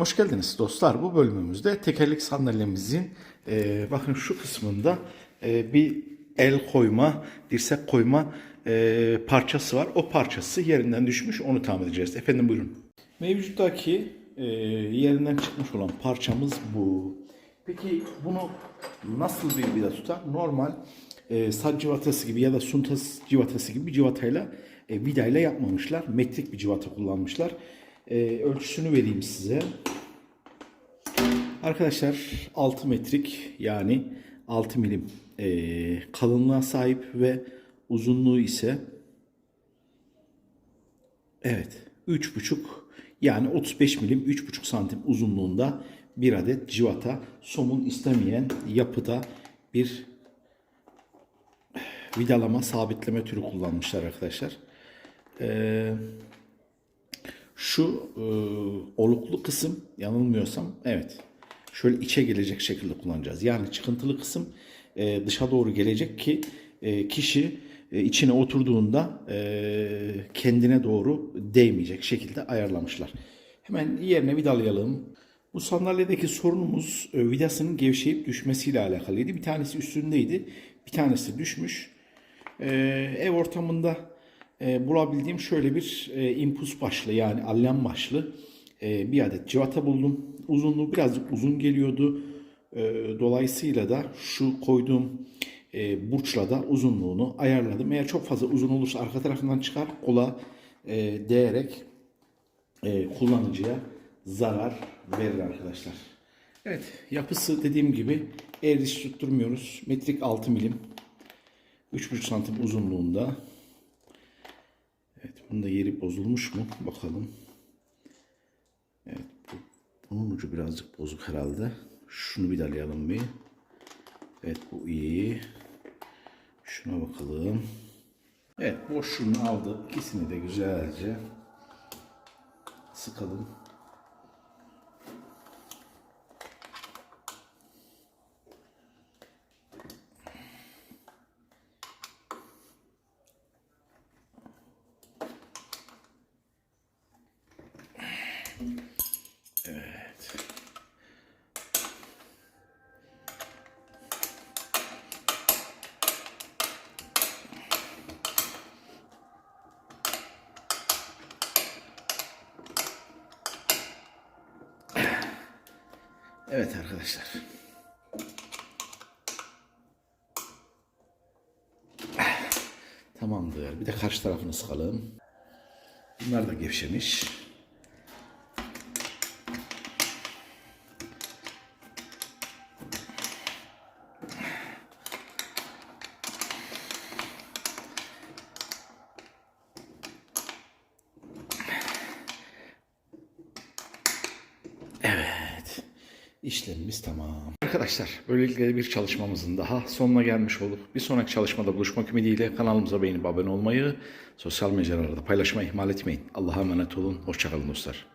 Hoş geldiniz dostlar. Bu bölümümüzde tekerlek sandalyemizin e, bakın şu kısmında e, bir el koyma, dirsek koyma e, parçası var. O parçası yerinden düşmüş. Onu tamir edeceğiz. Efendim buyurun. Mevcuttaki e, yerinden çıkmış olan parçamız bu. Peki bunu nasıl bir vida tutar? Normal e, sac civatası gibi ya da suntas civatası gibi bir civatayla e, vidayla yapmamışlar. Metrik bir civata kullanmışlar. E, ölçüsünü vereyim size. Arkadaşlar 6 metrik yani 6 milim e, kalınlığa sahip ve uzunluğu ise evet 3,5 yani 35 milim 3,5 santim uzunluğunda bir adet civata somun istemeyen yapıda bir vidalama sabitleme türü kullanmışlar arkadaşlar. Ee, şu e, oluklu kısım yanılmıyorsam evet şöyle içe gelecek şekilde kullanacağız. Yani çıkıntılı kısım e, dışa doğru gelecek ki e, kişi e, içine oturduğunda e, kendine doğru değmeyecek şekilde ayarlamışlar. Hemen yerine vidalayalım. Bu sandalyedeki sorunumuz e, vidasının gevşeyip düşmesiyle alakalıydı. Bir tanesi üstündeydi, bir tanesi düşmüş. E, ev ortamında e, bulabildiğim şöyle bir e, impuls başlı yani allem başlı e, bir adet civata buldum. Uzunluğu birazcık uzun geliyordu. E, dolayısıyla da şu koyduğum e, burçla da uzunluğunu ayarladım. Eğer çok fazla uzun olursa arka tarafından çıkar kola e, değerek e, kullanıcıya zarar verir arkadaşlar. Evet yapısı dediğim gibi el diş tutturmuyoruz. Metrik 6 milim. 3,5 santim uzunluğunda. Evet bunun da yeri bozulmuş mu? Bakalım. Evet bu, bunun ucu birazcık bozuk herhalde. Şunu bir dalayalım bir. Evet bu iyi. Şuna bakalım. Evet boşluğunu aldı. İkisini de güzelce sıkalım. Evet. Arkadaşlar. Tamamdır. Bir de karşı tarafını sıkalım. Bunlar da gevşemiş. İşlemimiz tamam. Arkadaşlar böylelikle bir çalışmamızın daha sonuna gelmiş olduk. Bir sonraki çalışmada buluşmak ümidiyle kanalımıza beğenip abone olmayı, sosyal mecralarda paylaşmayı ihmal etmeyin. Allah'a emanet olun. Hoşçakalın dostlar.